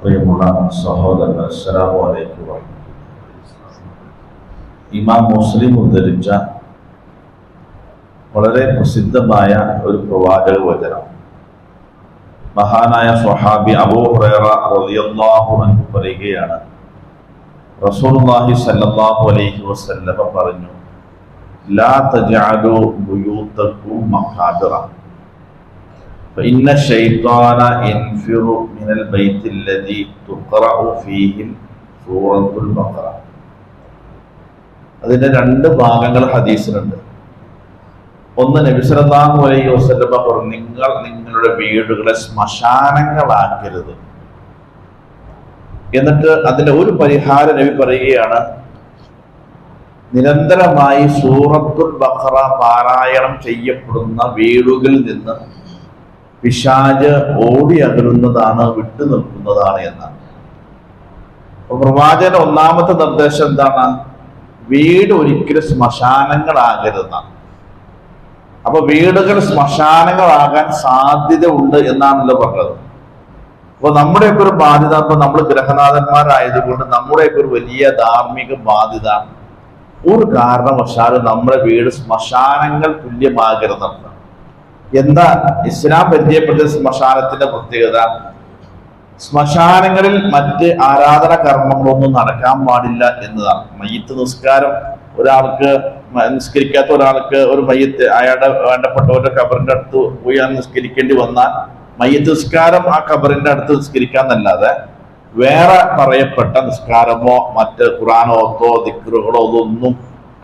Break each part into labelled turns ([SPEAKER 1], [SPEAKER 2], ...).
[SPEAKER 1] പ്രിയമുള്ള സഹോദരൻ അസ്സലാമു അലൈക്കും ഇമാം മുസ്ലിം ഉദ്ധരിച്ച വളരെ പ്രസിദ്ധമായ ഒരു പ്രവാചക വചനം. മഹാനായ സ്വഹാബി അബൂ ഹുറൈറ റളിയല്ലാഹു അൻഹു പറയുകയാണ് റസൂലുള്ളാഹി സല്ലല്ലാഹു അലൈഹി വസല്ലമ പറഞ്ഞു ലാ തജഅലു ബുയൂതക്കും മഖാബിറ فإن الشيطان ينفر من البيت الذي تقرأ فيه سورة البقرة അതിന്റെ രണ്ട് ഭാഗങ്ങൾ ഹദീസിലുണ്ട് ഒന്ന് നബി സല്ലല്ലാഹു അലൈഹി വസല്ലമ പറഞ്ഞു നിങ്ങൾ നിങ്ങളുടെ വീടുകളെ ശ്മശാനങ്ങളാക്കരുത് എന്നിട്ട് അതിന്റെ ഒരു പരിഹാരം നബി പറയുകയാണ് നിരന്തരമായി സൂറത്തുൽ ബഖറ പാരായണം ചെയ്യപ്പെടുന്ന വീടുകളിൽ നിന്ന് പിശാജ് ഓടി അകലുന്നതാണ് വിട്ടു നിൽക്കുന്നതാണ് എന്നാണ്. പ്രവാചകന്റെ ഒന്നാമത്തെ നിർദ്ദേശം എന്താണ്? വീട് ഒരിക്കലും ശ്മശാനങ്ങളാകരുതെന്നാണ്. അപ്പൊ വീടുകൾ ശ്മശാനങ്ങളാകാൻ സാധ്യത ഉണ്ട് എന്നാണല്ലോ പറഞ്ഞത്. അപ്പൊ നമ്മുടെയൊക്കെ ഒരു ബാധ്യത ഇപ്പൊ നമ്മൾ ഗ്രഹനാഥന്മാരായതുകൊണ്ട് നമ്മുടെയൊക്കെ ഒരു വലിയ ധാർമ്മിക ബാധ്യത. ഒരു കാരണവശാലും നമ്മുടെ വീട് ശ്മശാനങ്ങൾ തുല്യമാകരുതെന്നാണ്. എന്താ ഇസ്ലാം പരിചയപ്പെട്ട ശ്മശാനത്തിന്റെ പ്രത്യേകത. ശ്മശാനങ്ങളിൽ മറ്റ് ആരാധന കർമ്മങ്ങളൊന്നും നടക്കാൻ പാടില്ല എന്നതാണ്. മയ്യത്ത് നിസ്കാരം ഒരാൾക്ക് നിസ്കരിക്കാത്ത ഒരാൾക്ക് ഒരു മയ്യത്ത് അയാളുടെ വേണ്ടപ്പെട്ടവരുടെ കബറിന്റെ അടുത്ത് പോയി നിസ്കരിക്കേണ്ടി വന്നാൽ മയ്യത്ത് നിസ്കാരം ആ കബറിന്റെ അടുത്ത് നിസ്കരിക്കാന്നല്ലാതെ വേറെ പറയപ്പെട്ട നിസ്കാരമോ മറ്റ് ഖുറാനോത്തോ ദിക്റുകളോ അതൊന്നും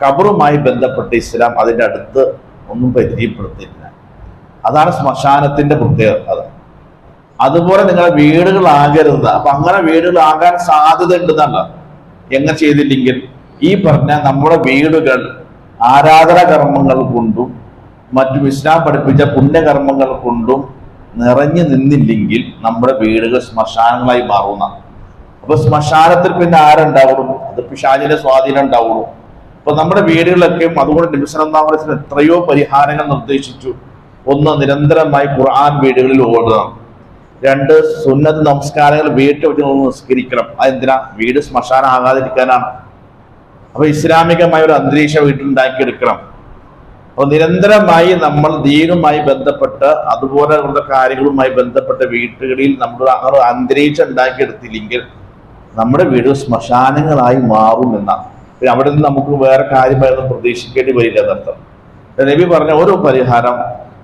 [SPEAKER 1] കബറുമായി ബന്ധപ്പെട്ട് ഇസ്ലാം അതിന്റെ അടുത്ത് ഒന്നും പരിചയപ്പെടുത്തില്ല അതാണ് ശ്മശാനത്തിന്റെ പ്രത്യേകത. അതുപോലെ നിങ്ങളെ വീടുകളാകരുത് അപ്പൊ അങ്ങനെ വീടുകളാകാൻ സാധ്യത ഉണ്ടെന്നല്ല എങ്ങനെ ചെയ്തില്ലെങ്കിൽ ഈ പറഞ്ഞ നമ്മുടെ വീടുകൾ ആരാധന കർമ്മങ്ങൾ കൊണ്ടും മറ്റു ഇസ്ലാം പഠിപ്പിച്ച പുണ്യകർമ്മങ്ങൾ കൊണ്ടും നിറഞ്ഞു നിന്നില്ലെങ്കിൽ നമ്മുടെ വീടുകൾ ശ്മശാനങ്ങളായി മാറുന്ന. അപ്പൊ ശ്മശാനത്തിൽ പിന്നെ ആരുണ്ടാവുള്ളൂ? അത് പിശാചിന്റെ സ്വാധീനം ഉണ്ടാവുള്ളൂ. അപ്പൊ നമ്മുടെ വീടുകളിലൊക്കെയും അതുകൊണ്ട് നിമിഷനാമത്തിന് എത്രയോ പരിഹാരങ്ങൾ നിർദ്ദേശിച്ചു. ഒന്ന് നിരന്തരമായി ഖുർആൻ വീടുകളിൽ ഓടണം. രണ്ട് സുന്നത്ത് നമസ്കാരങ്ങൾ വീട്ടിൽ വെച്ച് നിസ്കരിക്കണം. അതെന്തിനാ? വീട് ശ്മശാനം ആകാതിരിക്കാനാണ് അപ്പൊ ഇസ്ലാമികമായ ഒരു അന്തരീക്ഷം വീട്ടിലുണ്ടാക്കിയെടുക്കണം. അപ്പൊ നിരന്തരമായി നമ്മൾ ദീനുമായി ബന്ധപ്പെട്ട് അതുപോലെയുള്ള കാര്യങ്ങളുമായി ബന്ധപ്പെട്ട വീട്ടുകളിൽ നമ്മൾ ആ അന്തരീക്ഷം ഉണ്ടാക്കിയെടുത്തില്ലെങ്കിൽ നമ്മുടെ വീട് ശ്മശാനങ്ങളായി മാറും എന്നാണ് പിന്നെ അവിടെ നിന്ന് നമുക്ക് വേറെ കാര്യമായൊന്നും പ്രതീക്ഷിക്കേണ്ടി വരില്ല എന്നർത്ഥം. നബി പറഞ്ഞ ഓരോ പരിഹാരം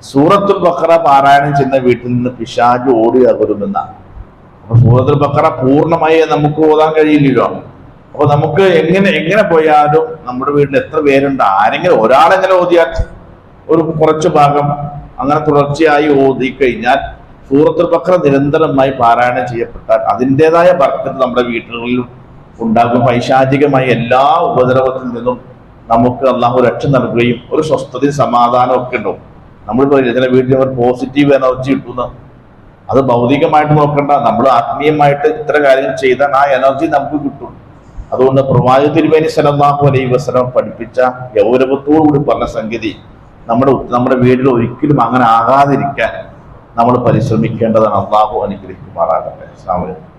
[SPEAKER 1] സൂറത്തുൽ ബക്കറ പാരായണം ചെയ്യുന്ന വീട്ടിൽ നിന്ന് പിശാജ് ഓടി അകരുമെന്നാണ് അപ്പൊ സൂറത്തുൽ ബക്കറ പൂർണമായി നമുക്ക് ഓതാൻ കഴിയില്ലല്ലോ. അപ്പൊ നമുക്ക് എങ്ങനെ എങ്ങനെ പോയാലും നമ്മുടെ വീട്ടിൽ എത്ര പേരുണ്ട് ആരെങ്കിലും ഒരാളെങ്ങനെ ഓതിയാൽ ഒരു കുറച്ച് ഭാഗം അങ്ങനെ തുടർച്ചയായി ഓതി കഴിഞ്ഞാൽ സൂറത്തുൽ ബക്കറ നിരന്തരമായി പാരായണം ചെയ്യപ്പെട്ടാൽ അതിന്റെതായ ബർക്കത്ത് നമ്മുടെ വീടുകളിലും ഉണ്ടാകും. പൈശാചികമായ എല്ലാ ഉപദ്രവത്തിൽ നിന്നും നമുക്ക് അള്ളാഹു രക്ഷ നൽകുകയും ഒരു സ്വസ്ഥതയും സമാധാനവും ഒക്കെ ഉണ്ടാവും. നമ്മൾ പറയില്ല ചില വീട്ടിൽ അവർ പോസിറ്റീവ് എനർജി കിട്ടുന്ന അത് ഭൗതികമായിട്ട് നോക്കണ്ട. നമ്മൾ ആത്മീയമായിട്ട് ഇത്ര കാര്യങ്ങൾ ചെയ്താൽ ആ എനർജി നമുക്ക് കിട്ടും അതുകൊണ്ട് പ്രവാചക തിരുവേനി സലല്ലാഹു അലൈഹി വസല്ലം പഠിപ്പിച്ച ഗൗരവത്തോടുകൂടി പറഞ്ഞ സംഗതി നമ്മുടെ നമ്മുടെ വീടിൽ ഒരിക്കലും അങ്ങനെ ആകാതിരിക്കാൻ നമ്മൾ പരിശ്രമിക്കേണ്ടതാണ്. അള്ളാഹു അനുഗ്രഹിക്കുമാറാകട്ടെ. അസ്സാം വലൈക്കും